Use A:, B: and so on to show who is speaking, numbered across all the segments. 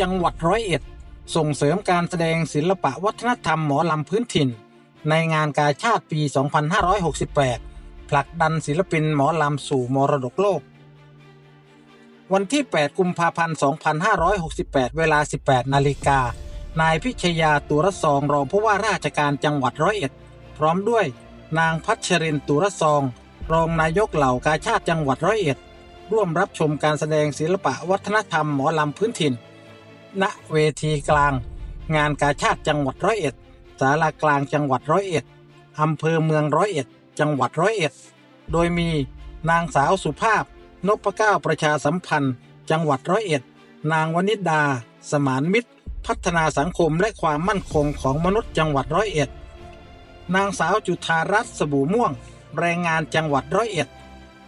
A: จังหวัดร้อยเอ็ด ส่งเสริมการแสดงศิลปะวัฒนธรรมหมอลำพื้นถิ่น ในงานกาชาติปี 2568 ผลักดันศิลปินหมอลำสู่มรดกโลก วันที่ 8 กุมภาพันธ์ 2568 เวลา 18 นาฬิกา นายพิชยาตุรซองรองผู้ว่าราชการจังหวัดร้อยเอ็ด พร้อมด้วยนางพัชรินตุรซอง รองนายกเหล่ากาชาติจังหวัดร้อยเอ็ด ร่วมรับชมการแสดงศิลปะวัฒนธรรมหมอลำพื้นถิ่น ณเวทีกลาง งานกาชาติจังหวัดร้อยเอ็ดศาลากลางจังหวัดร้อยเอ็ดอำเภอเมืองร้อยเอ็ด จังหวัดร้อยเอ็ด โดยมีนางสาวสุภาพ นพเก้าประชาสัมพันธ์ จังหวัดร้อยเอ็ด นางวนิดา สมานมิตร พัฒนาสังคมและความมั่นคงของมนุษย์จังหวัดร้อยเอ็ด นางสาวจุธารัตน์สบู่ม่วง แรงงานจังหวัดร้อยเอ็ด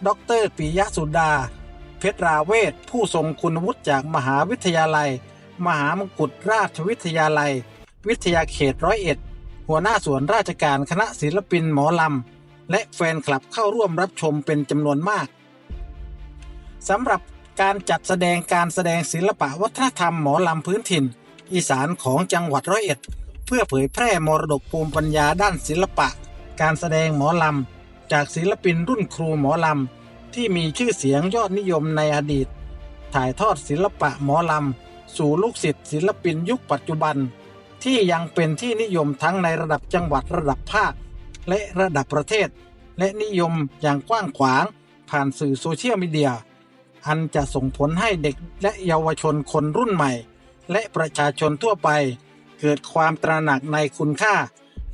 A: ดอกเตอรปิยสุดา เพชรราเวทผู้ทรงคุณวุฒิจากมหาวิทยาลัย มหามงกุฎราชวิทยาลัย วิทยาเขตร้อยเอ็ด หัวหน้าส่วนราชการคณะศิลปินหมอลำ และแฟนคลับเข้าร่วมรับชมเป็นจำนวนมากสำหรับการจัดแสดงการแสดงศิลปะวัฒนธรรมหมอลำพื้นถิ่น อีสานของจังหวัดร้อยเอ็ด เพื่อเผยแพร่มรดกภูมิปัญญาด้านศิลปะ การแสดงหมอลำ จากศิลปินรุ่นครูหมอลำ ที่มีชื่อเสียงยอดนิยมในอดีต ถ่ายทอดศิลปะหมอลำ สู่ลูกศิษย์ศิลปินยุคปัจจุบัน ที่ยังเป็นที่นิยมทั้งในระดับจังหวัดระดับภาค และระดับประเทศ และนิยมอย่างกว้างขวางผ่านสื่อโซเชียลมีเดีย อันจะส่งผลให้เด็กและเยาวชนคนรุ่นใหม่ และประชาชนทั่วไป เกิดความตระหนักในคุณค่า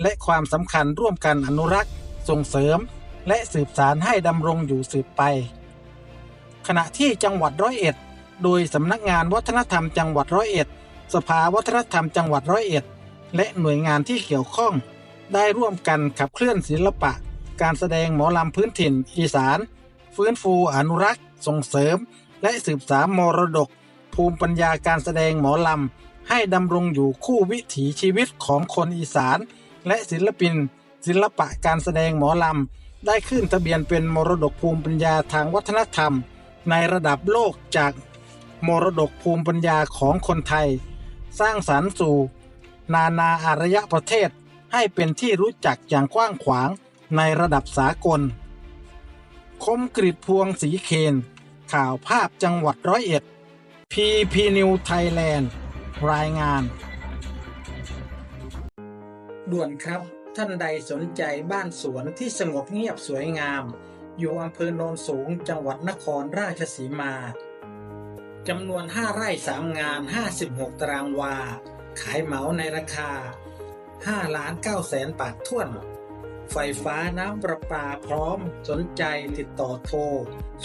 A: และความสำคัญร่วมกันอนุรักษ์ส่งเสริม และสืบสารให้ดำรงอยู่สืบไป ขณะที่จังหวัดร้อยเอ็ด โดยสำนักงานวัฒนธรรมจังหวัดร้อยเอ็ด สภาวัฒนธรรมจังหวัดร้อยเอ็ด และหน่วยงานที่เกี่ยวข้อง ได้ร่วมกันขับเคลื่อนศิลปะ การแสดงหมอลำพื้นถิ่นอีสาน ฟื้นฟูอนุรักษ์ ส่งเสริม และสืบสานมรดก ภูมิปัญญาการแสดงหมอลำ ให้ดำรงอยู่คู่วิถีชีวิตของคนอีสาน และศิลปิน ศิลปะการแสดงหมอลำ ได้ขึ้นทะเบียนเป็นมรดกภูมิปัญญาทางวัฒนธรรม ในระดับโลกจาก มรดกภูมิปัญญาของคนไทย สร้างสรรค์สู่ นานาอารยประเทศให้เป็นที่รู้จักอย่างกว้างขวางในระดับสากล คมกริดพวงสีเคนข่าวภาพจังหวัดร้อยเอ็ดพีพีนิวไทยแลนด์รายงาน ด่วนครับท่านใดสนใจบ้านสวนที่สงบเงียบสวยงาม อยู่อำเภอโนนสูงจังหวัดนครราชสีมา จำนวน 5 ไร่ 3 งาน 56 ตารางวา ขายเหมาในราคา 5 ล้าน9แสนบาทท่วน ไฟฟ้าน้ำประปาพร้อมสนใจติดต่อโทร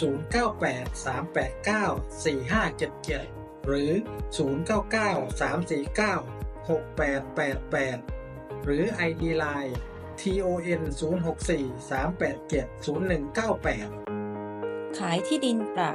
A: 0983894577 หรือ 0993496888 หรือ ID Line TON 064 387 0198
B: ขายที่ดินเปล่า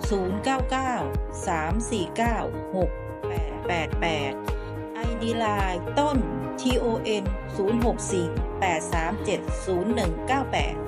B: 099 349 6888 ID Line ต้น TON 064 837 0198